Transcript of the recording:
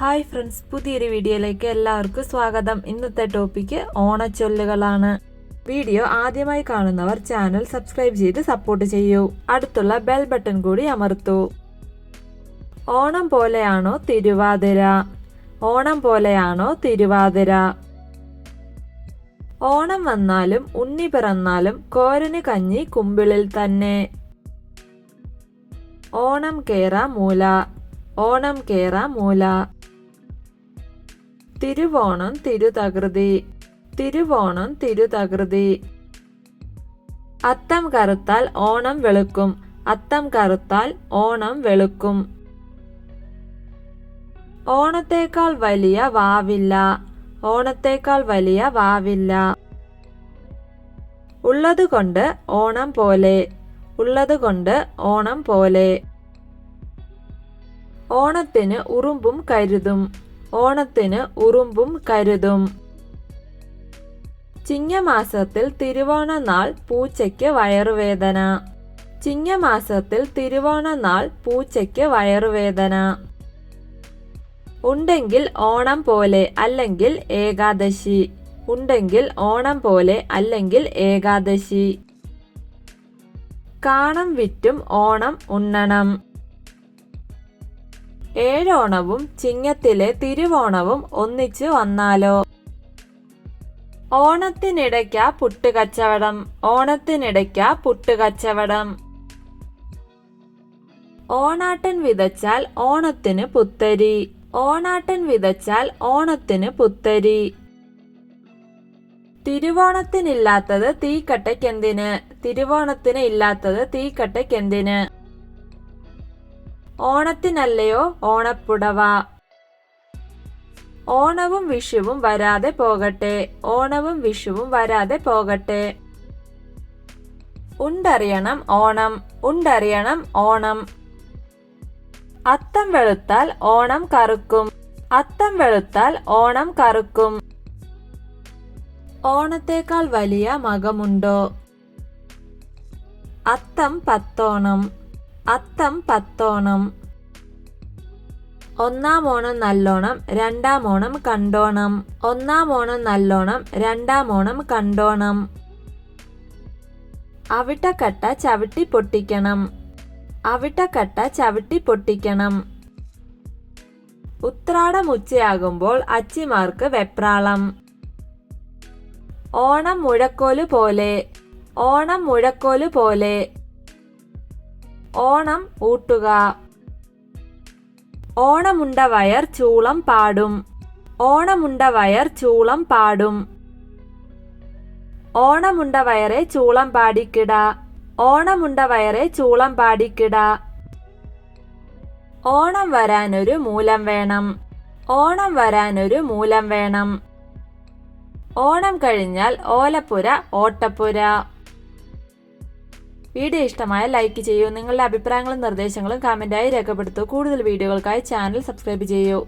Hi friends പുതിയൊരു വീഡിയോയിലേക്ക് എല്ലാവർക്കും സ്വാഗതം. ഇന്നത്തെ ടോപ്പിക്ക് ഓണച്ചൊല്ലുകളാണ്. വീഡിയോ ആദ്യമായി കാണുന്നവർ ചാനൽ സബ്സ്ക്രൈബ് ചെയ്ത് സപ്പോർട്ട് ചെയ്യൂ. അടുത്തുള്ള ബെൽ ബട്ടൺ കൂടി അമർത്തൂ. ഓണം പോലെയാണോ തിരുവാതിര? ഓണം പോലെയാണോ തിരുവാതിര? ഓണം വന്നാലും ഉണ്ണി പിറന്നാലും കോരന് കഞ്ഞി കുമ്പിളിൽ തന്നെ. ഓണം കേറ മൂല ഓണം കേറ മൂല തിരുവോണം തിരുതകൃതി. തിരുവോണം തിരുതകൃതി. അത്തം കറുത്താൽ ഓണം വെളുക്കും. അത്തം കറുത്താൽ ഓണം വെളുക്കും. ഓണത്തേക്കാൾ വലിയ വാവില്ല. ഓണത്തേക്കാൾ വലിയ വാവില്ല. ഉള്ളതുകൊണ്ട് ഓണം പോലെ. ഉള്ളതുകൊണ്ട് ഓണം പോലെ. ഓണത്തിന് ഉറുമ്പും കരുതും. ഓണത്തിന് ഉറുമ്പും കരുതും. ചിങ്ങമാസത്തിൽ തിരുവോണ നാൾ പൂച്ചയ്ക്ക് വയറുവേദന. ചിങ്ങമാസത്തിൽ തിരുവോണ നാൾ പൂച്ചയ്ക്ക് വയറുവേദന. ഉണ്ടെങ്കിൽ ഓണം പോലെ അല്ലെങ്കിൽ ഏകാദശി. ഉണ്ടെങ്കിൽ ഓണം പോലെ അല്ലെങ്കിൽ ഏകാദശി. കാണം വിറ്റും ഓണം ഉണ്ണണം. ഏഴോണവും ചിങ്ങത്തിലെ തിരുവോണവും ഒന്നിച്ചു വന്നാലോ? ഓണത്തിനിടയ്ക്ക പുട്ടുകച്ചവടം ഓണത്തിനിടയ്ക്ക പുട്ടുകച്ചവടം. ഓണാട്ടൻ വിതച്ചാൽ ഓണത്തിന് പുത്തരി ഓണാട്ടൻ വിതച്ചാൽ ഓണത്തിന് പുത്തരി. തിരുവോണത്തിനില്ലാത്തത് തീക്കട്ടയ്ക്കെന്തിന് തിരുവോണത്തിന് ഇല്ലാത്തത് തീക്കട്ടയ്ക്കെന്തിന് ഓണത്തിനല്ലയോ ഓണപ്പുടവ. ഓണവും വിഷുവും വരാതെ പോകട്ടെ. ഓണവും വിഷുവും വരാതെ പോകട്ടെ. ഉണ്ടറിയണം ഓണം. ഉണ്ടറിയണം ഓണം. അത്തം വെളുത്താൽ ഓണം കറുക്കും. അത്തം വെളുത്താൽ ഓണം കറുക്കും. ഓണത്തേക്കാൾ വലിയ മകമുണ്ടോ? അത്തം പത്തോണം. അത്തം പത്തോണം. ഒന്നാം ഓണം നല്ലോണം രണ്ടാം ഓണം കണ്ടോണം. ഒന്നാം ഓണം നല്ലോണം രണ്ടാം ഓണം കണ്ടോണം. അവിട്ടക്കട്ട ചവിട്ടി പൊട്ടിക്കണം. അവിട്ടക്കട്ട ചവിട്ടി പൊട്ടിക്കണം. ഉത്രാടം ഉച്ചയാകുമ്പോൾ അച്ചിമാർക്ക് വെപ്രാളം. ഓണം മുഴക്കോൽ പോലെ ഓണം മുഴക്കോൽ പോലെ. ഓണം ഊട്ടുക. ഓണമുണ്ട വയർ ചൂളം പാടും. ഓണമുണ്ട വയർ ചൂളം പാടും. ഓണമുണ്ട വയറെ ചൂളം പാടിക്കിട. ഓണമുണ്ട വയറെ ചൂളം പാടിക്കിട. ഓണം വരാനൊരു മൂലം വേണം. ഓണം വരാനൊരു മൂലം വേണം. ഓണം കഴിഞ്ഞാൽ ഓലപ്പുര ഓട്ടപ്പുര. വീഡിയോ ഇഷ്ടമായ ലൈക്ക് ചെയ്യൂ. നിങ്ങളുടെ അഭിപ്രായങ്ങളും നിർദ്ദേശങ്ങളും കമന്റായി രേഖപ്പെടുത്തൂ. കൂടുതൽ വീഡിയോകൾക്കായി ചാനൽ സബ്സ്ക്രൈബ് ചെയ്യൂ.